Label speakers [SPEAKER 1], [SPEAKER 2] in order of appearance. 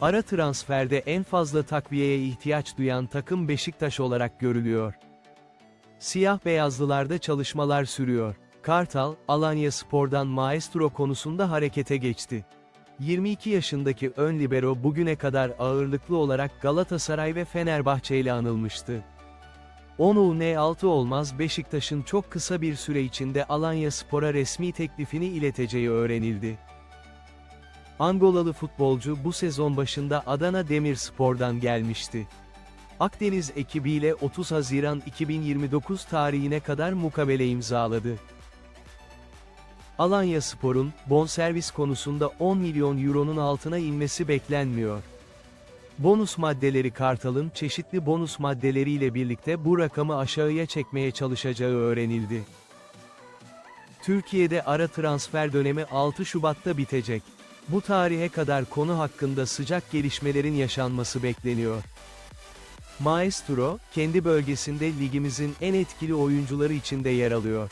[SPEAKER 1] Ara transferde en fazla takviyeye ihtiyaç duyan takım Beşiktaş olarak görülüyor. Siyah beyazlılarda çalışmalar sürüyor. Kartal, Alanya Spor'dan maestro konusunda harekete geçti. 22 yaşındaki ön libero bugüne kadar ağırlıklı olarak Galatasaray ve Fenerbahçe ile anılmıştı. Onu ne altı olmaz Beşiktaş'ın çok kısa bir süre içinde Alanya Spor'a resmi teklifini ileteceği öğrenildi. Angolalı futbolcu bu sezon başında Adana Demirspor'dan gelmişti. Akdeniz ekibiyle 30 Haziran 2029 tarihine kadar mukabele imzaladı. Alanya Spor'un, bonservis konusunda 10 milyon euronun altına inmesi beklenmiyor. Bonus maddeleri Kartal'ın çeşitli bonus maddeleriyle birlikte bu rakamı aşağıya çekmeye çalışacağı öğrenildi. Türkiye'de ara transfer dönemi 6 Şubat'ta bitecek. Bu tarihe kadar konu hakkında sıcak gelişmelerin yaşanması bekleniyor. Maestro, kendi bölgesinde ligimizin en etkili oyuncuları içinde yer alıyor.